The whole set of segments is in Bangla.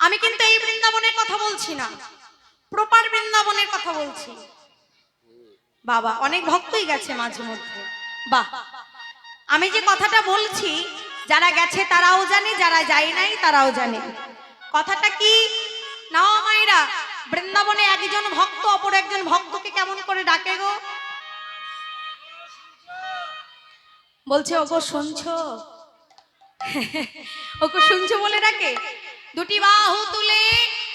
আমি কিন্তু এই বৃন্দাবনের কথা বলছি না। প্রপার বৃন্দাবনের কথা বলছি। বাবা, অনেক ভক্তই গেছে মাঝে মধ্যে। বাহ। আমি যে কথাটা বলছি, যারা গেছে তারাও জানে, যারা যায় নাই তারাও জানে। কথাটা কি? নাও মায়েরা, বৃন্দাবনে একজন ভক্ত অপর একজন ভক্তকে কেমন করে ডাকে গো? বলছে, ওগো শুনছো? ওকে শুনছো বলে ডাকে? দুটি বাহু তুলে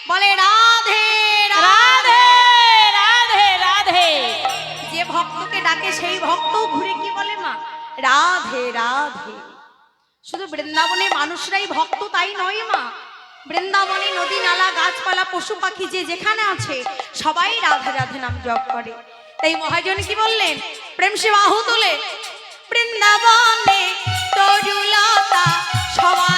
বলে রাধে রাধে। রাধে রাধে যে ভক্তকে ডাকে সেই ভক্ত ঘুরে কি বলে মা? রাধে রাধে। শুধু বৃন্দাবনে মানুষরাই ভক্ত তাই নয় মা। বৃন্দাবনে নদী নালা গাছপালা পশু পাখি যে যেখানে আছে সবাই রাধে রাধে নাম জপ করে। তাই মহাজন কি বললেন? প্রেম সে বাহু তোলে বৃন্দাবনে তরুলতা সবাই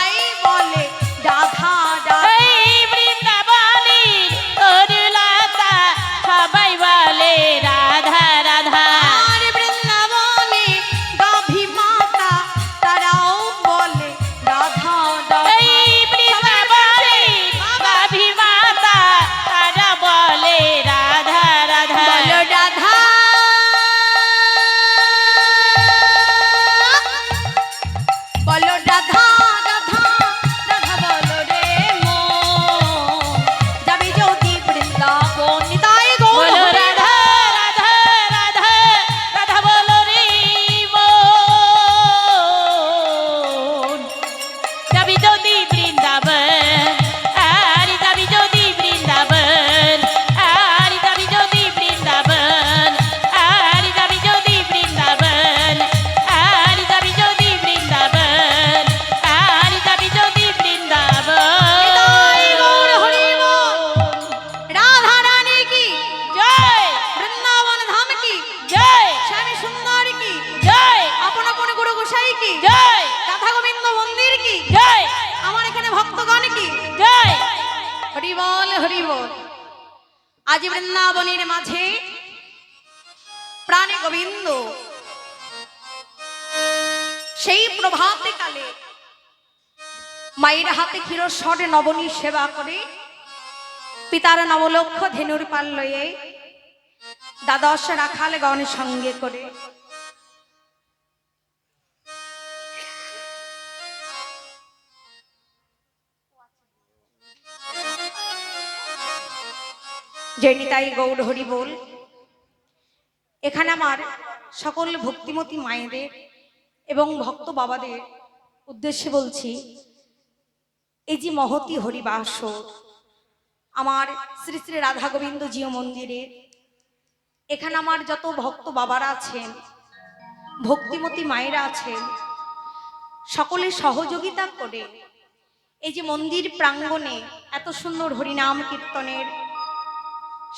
হরি বল হরি বল। আজ বৃন্দাবনের মাঝে প্রাণে গোবিন্দ। সেই প্রভাতে কালে মায়ের হাতে ক্ষীরস্বরে নবনী সেবা করে পিতার নবলক্ষ ধেনুর পাল লয়ে দ্বাদশ রাখাল গণ সঙ্গে করে জয়নিতাই গৌর হরি বল। এখানে আমার সকল ভক্তিমতী মায়েদের এবং ভক্ত বাবাদের উদ্দেশ্যে বলছি, এই যে মহতি হরিবাস আমার শ্রী শ্রী রাধা গোবিন্দ জিও মন্দিরে, এখানে আমার যত ভক্ত বাবারা আছেন, ভক্তিমতী মায়েরা আছেন, সকলে সহযোগিতা করে এই যে মন্দির প্রাঙ্গণে এত সুন্দর হরিনাম কীর্তনের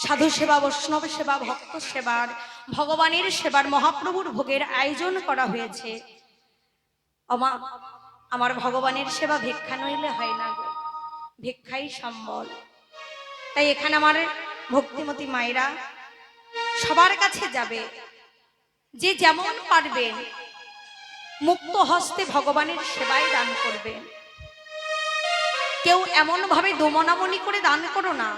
সাধু সেবা, বৈষ্ণব সেবা, ভক্ত সেবার, ভগবানের সেবার মহাপ্রভুর ভোগের আয়োজন করা হয়েছে। আমা আমার ভগবানের সেবা ভিক্ষা নইলে হয় না গো। ভিক্ষাই সম্বল। তাই এখানে আমার ভক্তিমতী মায়েরা সবার কাছে যাবে। যে যেমন পারবেন, মুক্ত হস্তে ভগবানের সেবায় দান করবেন। কেউ এমন ভাবে দোমনামনি করে দান করো না।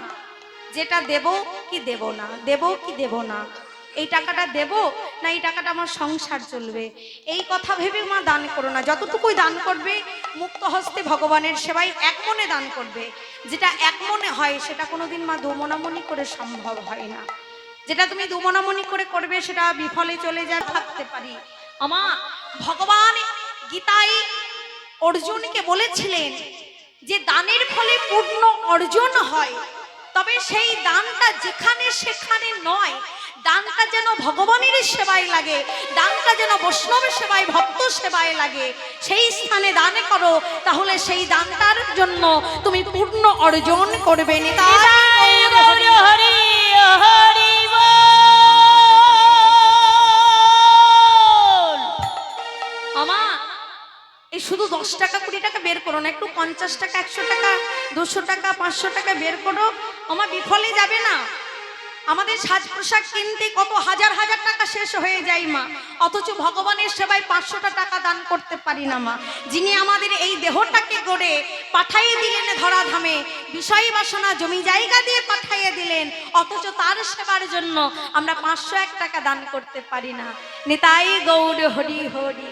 যেটা দেব কি দেব না? দেব কি দেব না? এই টাকাটা দেব না এই টাকাটা আমার সংসার চলবে? এই কথা ভেবে মা দান করো না। যতটুকুই দান করবে, মুক্ত হস্তে ভগবানের সেবাই এক মনে দান করবে। যেটা এক মনে হয়, সেটা কোনোদিন মা দোমনামনি করে সম্ভব হয় না। যেটা তুমি দুমনামনি করে করবে, সেটা বিফলে চলে যায়, ভাবতে পারি। আমা, ভগবান গীতায় অর্জুনকে বলেছিলেন যে দানের ফলে পূর্ণ অর্জন হয়। তবে সেই দানটা যেখানে সেখানে নয়। দানটা যেন ভগবানের সেবায় লাগে, দানটা যেন বৈষ্ণবের সেবায়, ভক্ত সেবায় লাগে। সেই স্থানে দান করো, তাহলে সেই দানটার জন্য তুমি পূর্ণ অর্জন করবে। এই শুধু দশ টাকা, কুড়ি টাকা বের করো না, একটু পঞ্চাশ টাকা, একশো টাকা, দুশো টাকা, পাঁচশো টাকা বের করো। আমার বিফলে যাবে না। আমাদের সাজ পোশাক কিনতে কত হাজার হাজার টাকা শেষ হয়ে যায়, মা। অথচ ভগবানের সেবায় পাঁচশোটা টাকা দান করতে পারি না, মা। যিনি আমাদের এই দেহটাকে গড়ে পাঠাইয়ে দিলেন ধরাধামে, বিষয় বাসনা জমি জায়গা দিয়ে পাঠাইয়ে দিলেন, অথচ তার সেবার জন্য আমরা পাঁচশো এক টাকা দান করতে পারি না। নেতাই গৌর হরি হরি।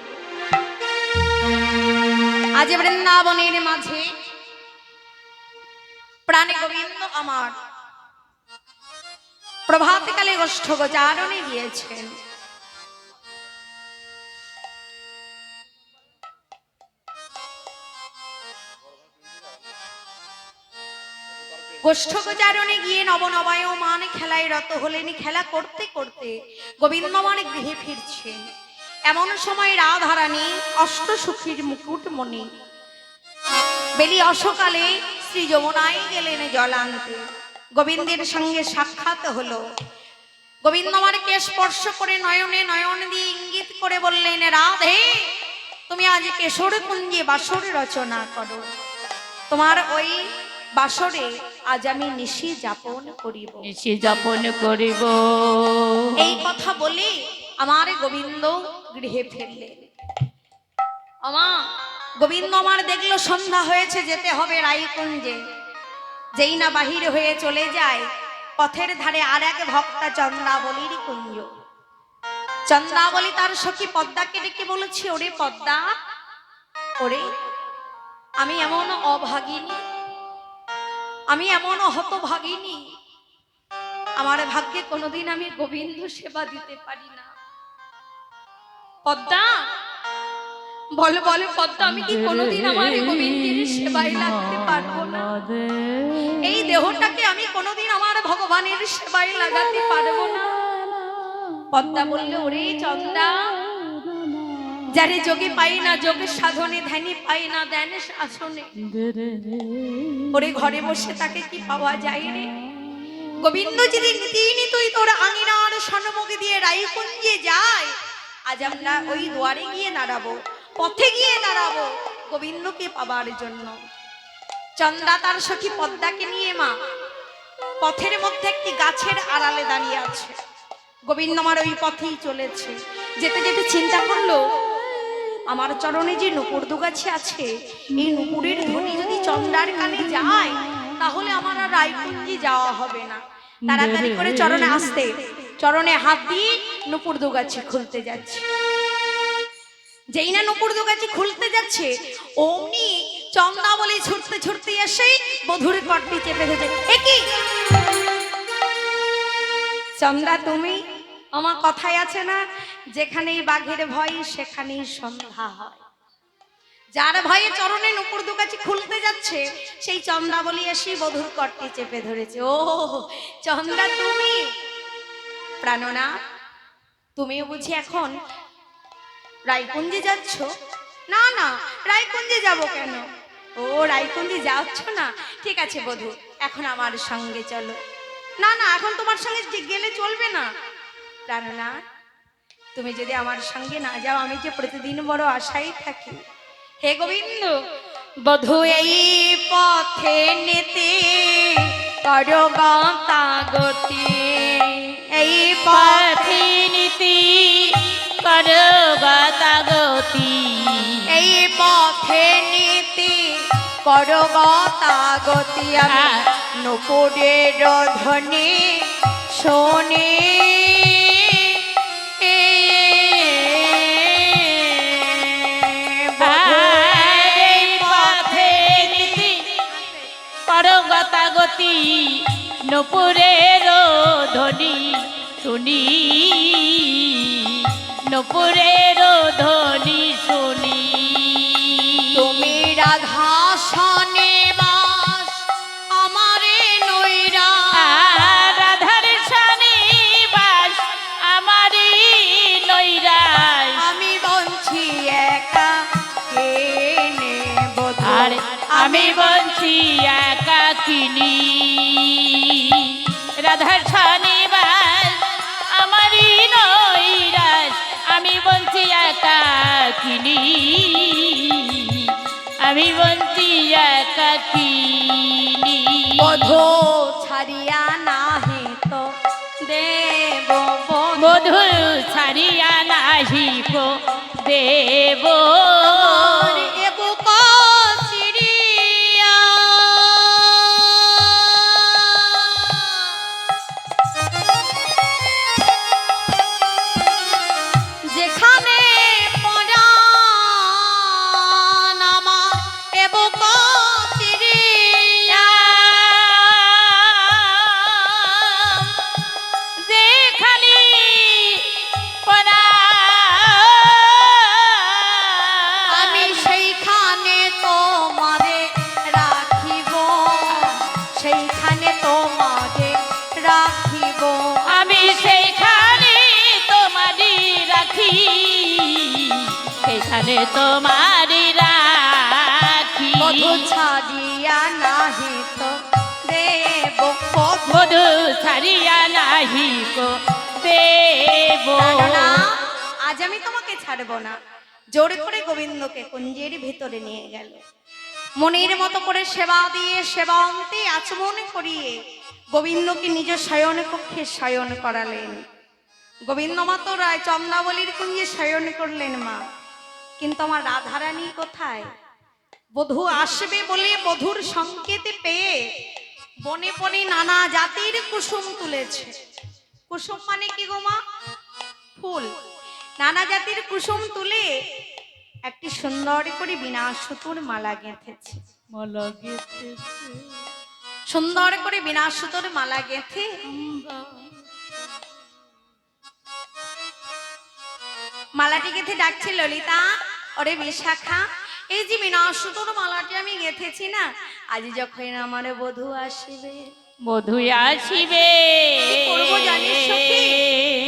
আজ বৃন্দাবনের মাঝে প্রাণে গোবিন্দ আমার। প্রভাতকালে গোষ্ঠ গোচারণে গিয়েছেন। গোষ্ঠ গোচারণে গিয়ে নবনবায়মান খেলায় রত হলেন। খেলা করতে করতে গোবিন্দমান গৃহে ফিরছেন। এমন সময় রাধারানী অষ্টসুখীর মুকুটমণি। বেলি অসকালে শ্রী যমুনায় গেলেন জল আনতে গোবিন্দের সঙ্গে সাক্ষাৎ হলো। গোবিন্দ আমারকে স্পর্শ করে নয়নে নয়ন দিয়ে ইঙ্গিত করে বললেন রাধে তুমি আজ কেশর কুঞ্জে বাসর রচনা করো। তোমার ওই বাসরে আজ আমি নিশি যাপন করিব। নিশি যাপন করিব। এই কথা বলে আমার গোবিন্দ গৃহে ফিরলেন। আমা গোবিন্দ আমার দেখল সন্ধ্যা হয়েছে, যেতে হবে রায়কুঞ্জে। যেই না বাহির হয়ে চলে যায়, পথের ধারে আর এক ভক্তা চন্দ্রাবলীর কুঞ্জ। চন্দ্রাবলী তার সখী পদ্মাকে ডেকে বলেছে, ওরে পদ্মা, ওরে, আমি এমন অভাগিনী, আমি এমন হতভাগিনী। আমার ভাগ্যে কোনোদিন আমি গোবিন্দ সেবা দিতে পারি না। পদ্মা বল বলে পদ্মা আমি কি কোনোদিন আমার গোবিন্দের সেবায় লাগতে পারব না? এই দেহটাকে আমি কোনোদিন আমার ভগবানের সেবায় লাগাতে পারব না। পদ্মা বললে ওরে চন্দা যারে যোগে পাই না যোগের সাধনে ধ্যানে পাই না ধ্যানে শাসনে ওরে ঘরে বসে তাকে কি পাওয়া যায় রে? গোবিন্দ যদি নীতিনি তুই তোর আঙিনার সন্মুখে দিয়ে রাইকুঞ্জে যায়। আজ আমরা ওই দুয়ারে গিয়ে দাঁড়াবো। পথে গিয়ে দাঁড়াবো গোবিন্দকে পাবার জন্য। চন্দ্রা তার সখী পদ্মাকে নিয়ে মা, পথের মধ্যে একটি গাছের আড়ালে দাঁড়িয়ে আছে। গোবিন্দ আমার ওই পথেই চলেছে। যেতে যেতে চিন্তা করল, আমার চরণে যে নুপুর দুগাছি আছে, এই নুপুরের ধ্বনি যদি চন্দ্রার কানে যায়, তাহলে আমার আর রায়কুঞ্জি যাওয়া হবে না। তাড়াতাড়ি করে চরণে আসতে, চরণে হাত দিয়ে নুপুর দুগাছি খুলতে যাচ্ছে। যেই না নুপুর দুগাছি খুলতে যাচ্ছে, অমনি চন্দা বলে ছুটতে ছুটতে এসেই বধুর কটটি চেপে ধরেছে। একই চন্দা, তুমি আমার কথাই আছে না? যেখানেই বাঘের ভয়, সেখানেই সন্ধ্যা হয়। যার ভয়ে চরণে নুপুর দুকাছি খুলতে যাচ্ছে, সেই চন্দ্রাবলী এসে বধুর কটটি চেপে ধরেছে। ও চন্দ্রা তুমি? প্রাণনা তুমিও বুঝি এখন রায়কুঞ্জে যাচ্ছ? না না রায়কুঞ্জে যাব কেন? ও রায়কুঞ্জে যাচ্ছ না? ঠিক আছে বধু এখন আমার সঙ্গে চলো। না না এখন তোমার সঙ্গে গেলে চলবে না। প্রাণনা তুমি যদি আমার সঙ্গে না যাও আমি যে প্রতিদিন বড় আশাই থাকি। হে গোবিন্দ বধু এই পথে নেতে করো গতি এই পথে নীতি কর গতি এই পথে নীতি করো গতি আমি হ্যাঁ। নুপুরের ধ্বনি শোনে। গতাগতি নপুরের ধ্বনি শুনি। নপুরের ধ্বনি শুনি। একাকিনী আমি বলছি একাকিনী মধু ছাড়িয়া নাহি তো দেব মধু ছাড়িয়া নাহিব দেব। তোমারই রাখি। মধু ছাড়িয়া নাহি তো দেব মধু মধু ছাড়িয়া নাহি কো দেব। না, আজ আমি তোমাকে ছাড়বো না। জোরে করে গোবিন্দকে কুঞ্জের ভিতরে নিয়ে গেল। মনের মতো করে সেবা দিয়ে সেবা অন্তে আচমন করিয়ে গোবিন্দকে নিজ শয়ন কক্ষে শয়ন করালেন। গোবিন্দ মাতো রায় চন্দ্রাবলীর কুঞ্জে শয়ন করলেন মা। কিন্তু আমার রাধারানী কোথায়? বধূ আসবে বলে বধুর সংকেতে পেয়ে বনে বনে নানা জাতির কুসুম তুলেছে। কুসুম মানে কি গো মা? ফুল। নানা জাতির কুসুম তুলে একটি সুন্দর করে বিনা সুতোর মালা গেঁথেছে। মালা গেঁথেছে। সুন্দর করে বিনা সুতোর মালা গেঁথে মালাটি গেঁথে ডাকছে ললিতা। ওরে বিশাখা এই যে বিনা সুতোর মালাটি আমি গেঁথেছি না আজ যখন আমার বধূ আসবে। মধু আসিবে। কি করব জানিস সখী?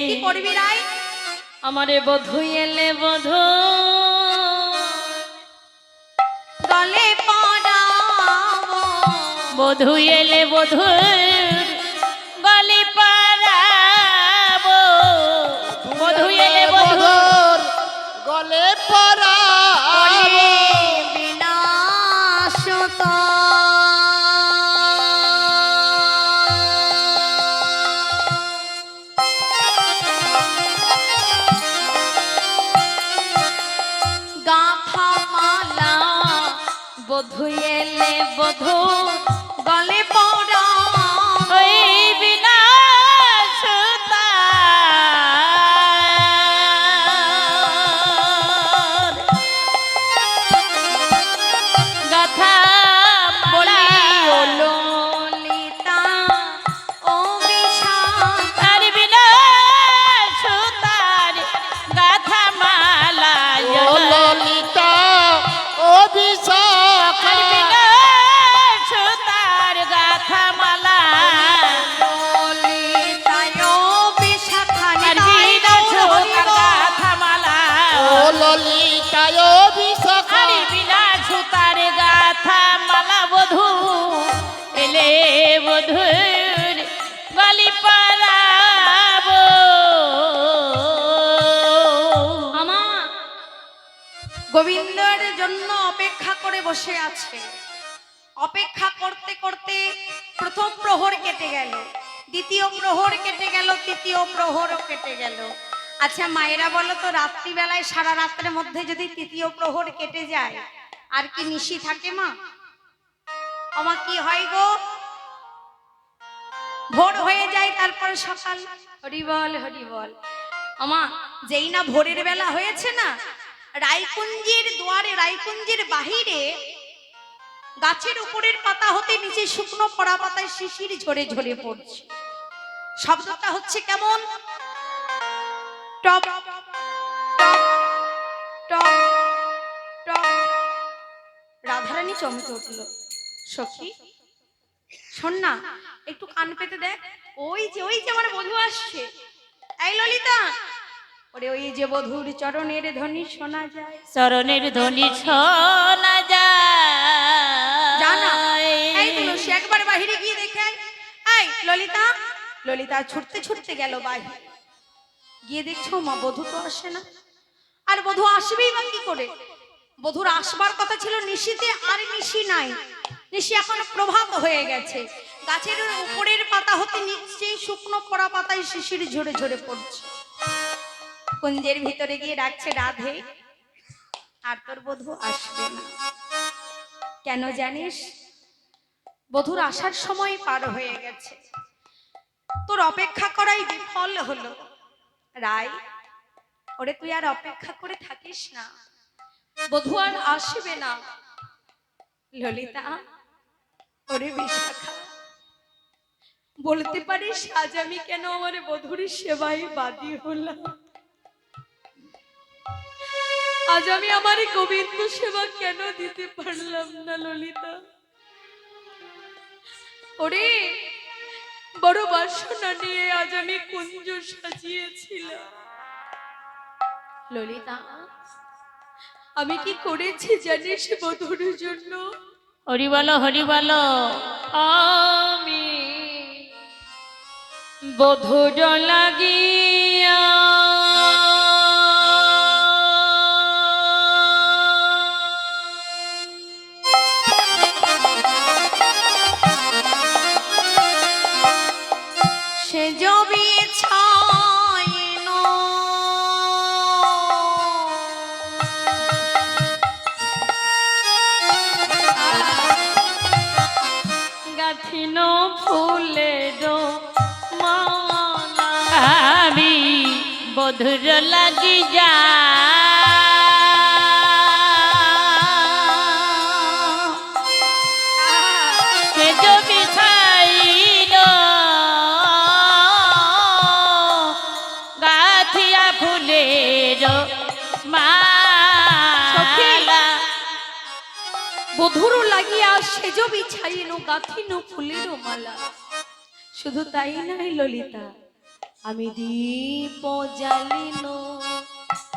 কি করবি রাই আমারে বধু এলে বধু। গলে পড়াবো। বধু এলে বধু। বধু গোবিন্দর জন্য অপেক্ষা করে বসে আছে। অপেক্ষা করতে করতে প্রথম প্রহর কেটে গেল। দ্বিতীয় প্রহর কেটে গেল, তৃতীয় প্রহরও কেটে গেল। আচ্ছা মায়েরা বলো তো, রাত্রিবেলায় সারা রাত্রের মধ্যে যদি তৃতীয় প্রহর কেটে যায়, আর কি নিশি থাকে মা? আমার কি হয় গো? ভোর হয়ে যায়, তারপরে সকাল। হরিবল হরিবল আমা, যেই না ভোরের বেলা হয়েছে না, রায়কুঞ্জের দুয়ারে, রায়কুঞ্জের বাহিরে গাছের উপরের পাতা হতে নিচে শুকনো পড়া পাতায় শিশির ঝরে ঝরে পড়ছে। শব্দটা হচ্ছে কেমন? Top top top. রাধারানী চমকে উঠল, সখী শোন না একটু কান পেতে দেখ। ওই যে ওই যে আমার বধূ আসছে। এই ললিতা। ওরে ওই যে বধূর চরণের ধ্বনি শোনা যায়। চরণের ধ্বনি শোনা যায়। জানা এই যায় তুলসী একবার বাহিরে গিয়ে দেখে আয়। এই ললিতা ললিতা ছুটতে ছুটতে গেল বাহিরে। গিয়ে দেখছ মা বধূ তো আসে না। আর বধূ আসবেই বা কি করে? বধুর আসবার কথা ছিল নিশিতে আর নিশি নাই। নিশি এখন প্রভাত হয়ে গেছে। গাছের উপরের পাতা হতে নিচে শুকনো পড়া পাতায় শিশির ঝরে ঝরে পড়ছে। কুঞ্জের ভিতরে গিয়ে ডাকছে, রাধে। আর তোর বধূ আসবে না। কেন জানিস? বধুর আসার সময় পার হয়ে গেছে। তোর অপেক্ষা করাই বিফল হলো। রায়, ওরে তুই আর অপেক্ষা করে থাকিস না। বধু আর আসবে না। ললিতা ওরে বিশাখা। বলতে পারিস আজ আমি কেন আমার বধুর সেবায় বাদী হলাম? আজ আমি আমার গোবিন্দ সেবা কেন দিতে পারলাম না, ললিতা? ওরে, বড় বাসনা নিয়ে আজ আমি কুঞ্জ সাজিয়েছিলাম। ললিতা, আমি কি করেছি জানিস বধুর জন্য? হরি বলো হরি বলো আমি বধুর লাগিয়া বধুর লাগি যা। বধুর লাগিয়া সেজ বিছাইন গাথিন ফুলের মালা। শুধু তাই নয় ললিতা। আমি দীপ জ্বালিনো